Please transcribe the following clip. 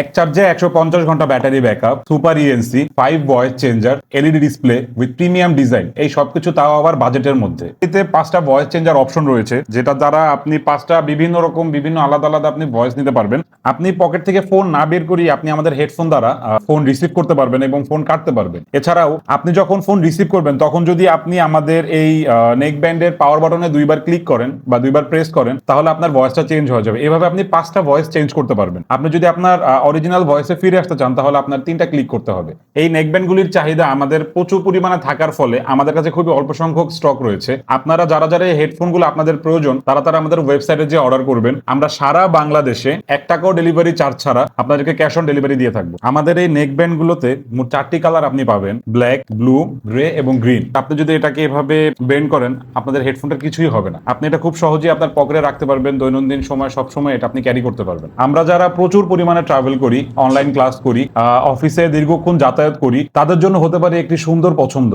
এক চার্জে একশো পঞ্চাশ ঘণ্টা battery backup, super ENC five voice changer LED display with premium design এই সবকিছু তাও আবার বাজেটের মধ্যে। এতে পাঁচটা ভয়েস চেঞ্জার অপশন রয়েছে, যেটা দ্বারা আপনি পাঁচটা বিভিন্ন রকম, বিভিন্ন আলাদা আলাদা আপনি ভয়েস নিতে পারবেন। আপনি পকেট থেকে ফোন না বের করি আপনি আমাদের হেডফোন দ্বারা ফোন রিসিভ করতে পারবেন এবং ফোন কাটতে পারবেন। এছাড়াও আপনি যখন ফোন রিসিভ করবেন, তখন যদি আপনি আমাদের এই নেক ব্যান্ডের পাওয়ার বাটনে দুইবার ক্লিক করেন বা দুইবার প্রেস করেন, তাহলে আপনার ভয়েসটা চেঞ্জ হয়ে যাবে। এভাবে আপনি পাঁচটা ভয়েস চেঞ্জ করতে পারবেন। আপনি যদি আপনার অরিজিনাল ভয়েসে ফিরে আসতে চান, তাহলে আপনার তিনটা ক্লিক করতে হবে। এই নেক ব্যান্ডগুলির চাহিদা আমাদের প্রচুর পরিমাণে থাকার ফলে আমাদের কাছে খুবই অল্প সংখ্যক স্টক রয়েছে। আপনারা যারা যারা এই হেডফোনগুলো আপনাদের প্রয়োজন, তারা তারা আমাদের ওয়েবসাইটে যে অর্ডার করবেন। আমরা সারা বাংলাদেশে এক টাকাও ডেলিভারি চার্জ ছাড়া আপনাদেরকে ক্যাশ অন ডেলিভারি দিয়ে থাকব। আমাদের এই নেক ব্যান্ডগুলোতে মোট চারটি কালার আপনি পাবেন ব্ল্যাক ব্লু গ্রে এবং গ্রিন আপনি যদি এটাকে এভাবে বেন্ড করেন, আপনাদের হেডফোনটার কিছুই হবে না। আপনি এটা খুব সহজেই আপনার পকেটে রাখতে পারবেন, দৈনন্দিন সময় সবসময় এটা আপনি ক্যারি করতে পারবেন। আমরা যারা প্রচুর পরিমাণে ট্রাভেল করি অনলাইন ক্লাস করি অফিসে দীর্ঘক্ষণ যাতায়াত করি, তাদের জন্য হতে পারে একটি সুন্দর পছন্দ।